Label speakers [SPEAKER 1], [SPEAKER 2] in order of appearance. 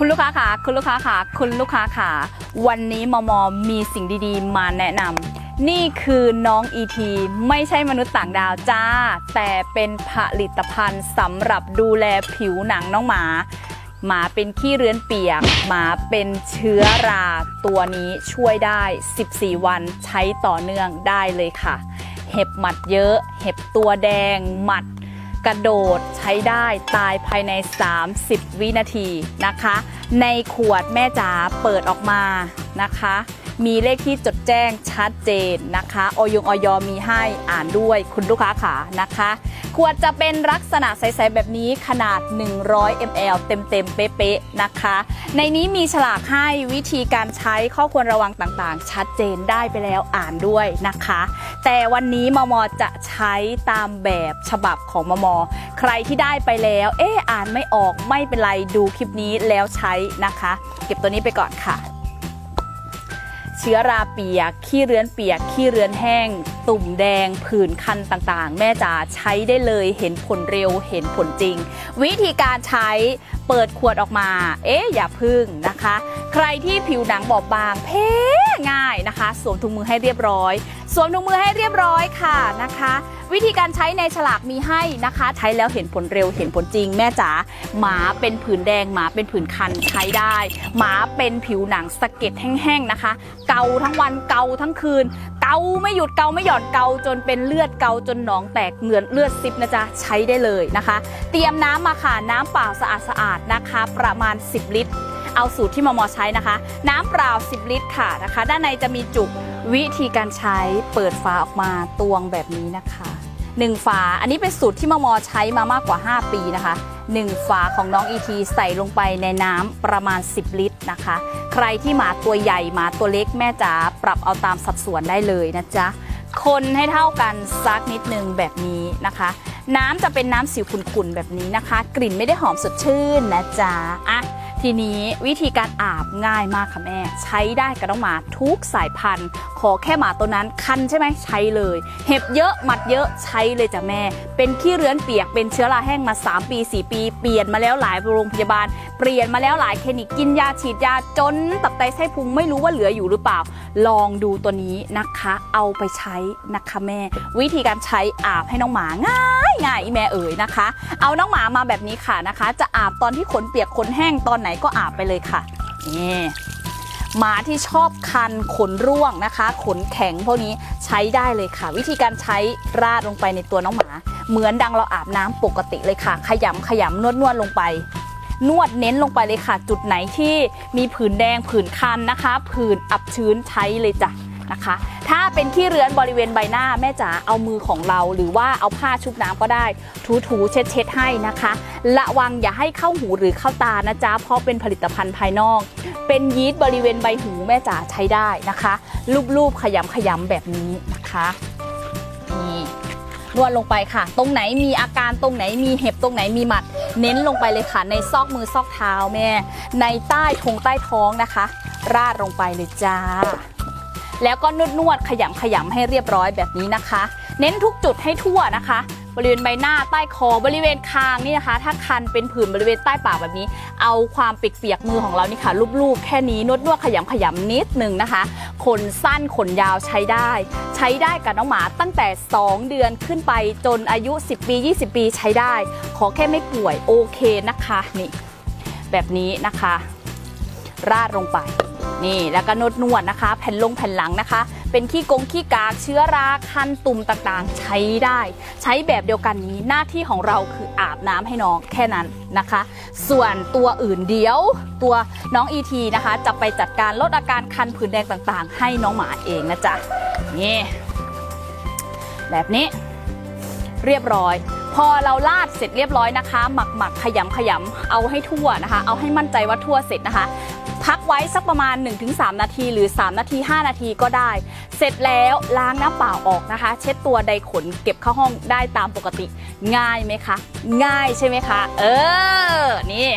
[SPEAKER 1] คุณลูกค้าค่ะคุณลูกค้าค่ะคุณลูกค้าค่ะวันนี้มอมอมีสิ่งดีๆ มาแนะนำนี่คือน้องอีทีไม่ใช่มนุษย์ต่างดาวจ้า แต่เป็นผลิตภัณฑ์สำหรับดูแลผิวหนังน้องหมาหมาเป็นขี้เรือนเปียก หมาเป็นเชื้อรา ตัวนี้ช่วยได้ 14 วันใช้ต่อเนื่องได้เลยค่ะ เห็บหมัดเยอะ เห็บตัวแดง หมัด กระโดดใช้ได้ตายภายใน 30 วินาทีนะคะ ในขวดแม่จ๋าเปิดออกมา นะคะ มีเลขที่จดแจ้งชัดเจนนะคะออยงออยมีให้อ่านด้วยคุณลูกค้าขานะคะ ขวดจะเป็นลักษณะใสๆแบบนี้ขนาด 100 ml เต็มๆเป๊ะๆนะคะ ในนี้มีฉลากให้วิธีการใช้ข้อควรระวังต่างๆ ชัดเจนได้ไปแล้วอ่านด้วยนะคะ แต่วันนี้มมจะใช้ตามแบบฉบับของมม ใครที่ได้ไปแล้ว เอ๊อ่านไม่ออกไม่เป็นไรดูคลิปนี้แล้วใช้นะคะ เก็บตัวนี้ไปก่อนค่ะ เชื้อราเปียก ขี้เรือนเปียก ขี้เรือนแห้ง ตุ่มแดงผื่นคันต่างๆ แม่จ๋าใช้ได้เลยเห็นผลเร็วเห็นผลจริง วิธีการใช้เปิดขวดออกมา เอ๊ะอย่าพึ่งนะคะ ใครที่ผิวหนังบอบบางแพ้ง่ายนะคะ สวมถุงมือให้เรียบร้อย สวมถุงมือให้เรียบร้อยค่ะนะคะ วิธีการใช้ในฉลากมีให้นะคะ ใช้แล้วเห็นผลเร็วเห็นผลจริง แม่จ๋าหมาเป็นผื่นแดงหมาเป็นผื่นคันใช้ได้ หมาเป็นผิวหนังสะเก็ดแห้งๆนะคะ เกาทั้งวันเกาทั้งคืนเกาไม่หยุดเกาไม่หย่อนเกาจนเป็นเลือดเกาจนหนองแตกเหมือนเลือดซิปนะจ๊ะใช้ได้เลยนะคะ เตรียมน้ำมาค่ะน้ำเปล่าสะอาดๆนะคะ ประมาณ 10 ลิตร เอาสูตรที่มมอใช้นะคะ น้ำเปล่า 10 ลิตรค่ะนะคะ ด้านในจะมีจุกวิธีการใช้เปิดฝาออกมาตวงแบบนี้นะคะหนึ่งฝา อันนี้เป็นสูตรที่มมอใช้มามากกว่า 5 ปีนะคะหนึ่งฝาของน้อง ET ใส่ลงไปในน้ำประมาณ 10 ลิตรนะคะ รที่หมาตัวใหญ่หมาตัวเล็กแม่จ๋าปรับเอาตามสัดส่วนได้เลยนะจ๊ะ คนให้เท่ากันซักนิดนึงแบบนี้นะคะ น้ำจะเป็นน้ำสิวขุ่นๆแบบนี้นะคะ กลิ่นไม่ได้หอมสดชื่นนะจ๊ะอะ ทีนี้วิธีการอาบง่ายมากค่ะแม่ ใช้ได้กับน้องหมาทุกสายพันธุ์ ขอแค่หมาตัวนั้นคันใช่ไหมใช้เลย เห็บเยอะหมัดเยอะใช้เลยจ้ะแม่ เป็นขี้เรื้อนเปียกเป็นเชื้อราแห้งมา 3 ปี 4 ปี เปลี่ยนมาแล้วหลายโรงพยาบาล เปลี่ยนมาแล้วหลายคลินิกกินยาฉีดยาจนตับไตไส้พุงไม่รู้ว่าเหลืออยู่หรือเปล่า ลองดูตัวนี้นะคะ เอาไปใช้นะคะแม่ วิธีการใช้อาบให้น้องหมาง่ายง่ายอีแม่เอ๋ยนะคะ เอาน้องหมามาแบบนี้ค่ะนะคะ จะอาบตอนที่ขนเปียกขนแห้งตอนไหนก็อาบไปเลยค่ะนี่หมาที่ชอบคันขนร่วงนะคะ ขนแข็งพวกนี้ใช้ได้เลยค่ะ วิธีการใช้ราดลงไปในตัวน้องหมา เหมือนดังเราอาบน้ำปกติเลยค่ะ ขยำขยำนวดนวดลงไป นวดเน้นลงไปเลยค่ะ จุดไหนที่มีผื่นแดงผื่นคันนะคะ ผื่นอับชื้นใช้เลยจ้ะนะคะ ถ้าเป็นขี้เรือนบริเวณใบหน้าแม่จ๋าเอามือของเรา หรือว่าเอาผ้าชุบน้ำก็ได้ถูถูๆเช็ดเช็ดให้นะคะระวังอย่าให้เข้าหูหรือเข้าตานะจ๊ะเพราะเป็นผลิตภัณฑ์ภายนอก เป็นยีสต์บริเวณใบหูแม่จ๋าใช้ได้นะคะรูปๆขยำขยำแบบนี้นะคะ นวดลงไปค่ะ ตรงไหนมีอาการตรงไหนมีเห็บตรงไหนมีหมัด เน้นลงไปเลยค่ะ ในซอกมือซอกเท้าแม่ ในใต้ทงใต้ท้องนะคะ ราดลงไปเลยจ้า แล้วก็นวดนวดขยำขยำให้เรียบร้อยแบบนี้นะคะ เน้นทุกจุดให้ทั่วนะคะ บริเวณใบหน้าใต้คอบริเวณคางนี่นะคะ ถ้าคันเป็นผื่นบริเวณใต้ปากแบบนี้ เอาความเปียกๆมือของเรานี่ค่ะรูปๆแค่นี้นวดนวดๆขยำขยำนิดนึงนะคะขนสั้นขนยาวใช้ได้ ใช้ได้กับน้องหมาตั้งแต่ 2 เดือนขึ้นไปจนอายุ 10 ปี 20 ปีใช้ได้ ขอแค่ไม่ป่วยโอเคนะคะนี่แบบนี้นะคะ ราดลงไปนี่แล้วก็นวดนวดนะคะ แผ่นลงแผ่นหลังนะคะ เป็นขี้กงขี้กากเชื้อราคันตุ่มต่างๆ ใช้ได้ ใช้แบบเดียวกันนี้หน้าที่ของเราคืออาบน้ำให้น้องแค่นั้นนะคะ ส่วนตัวอื่นเดียว ตัวน้องอีทีนะคะ จะไปจัดการลดอาการคันผื่นแดงต่างๆ ให้น้องหมาเองนะจ๊ะนี่แบบนี้เรียบร้อย พอเราลาดเสร็จเรียบร้อยนะคะ หมักหมักขยำขยำเอาให้ทั่วนะคะ เอาให้มั่นใจว่าทั่วเสร็จนะคะ พักไว้สักประมาณ 1-3 นาทีหรือ 3 นาที 5 นาทีก็ได้ เสร็จแล้วล้างน้ำเปล่าออกนะคะ เช็ดตัวใดขนเก็บเข้าห้องได้ตามปกติ ง่ายไหมคะ ง่ายใช่ไหมคะ เออ นี่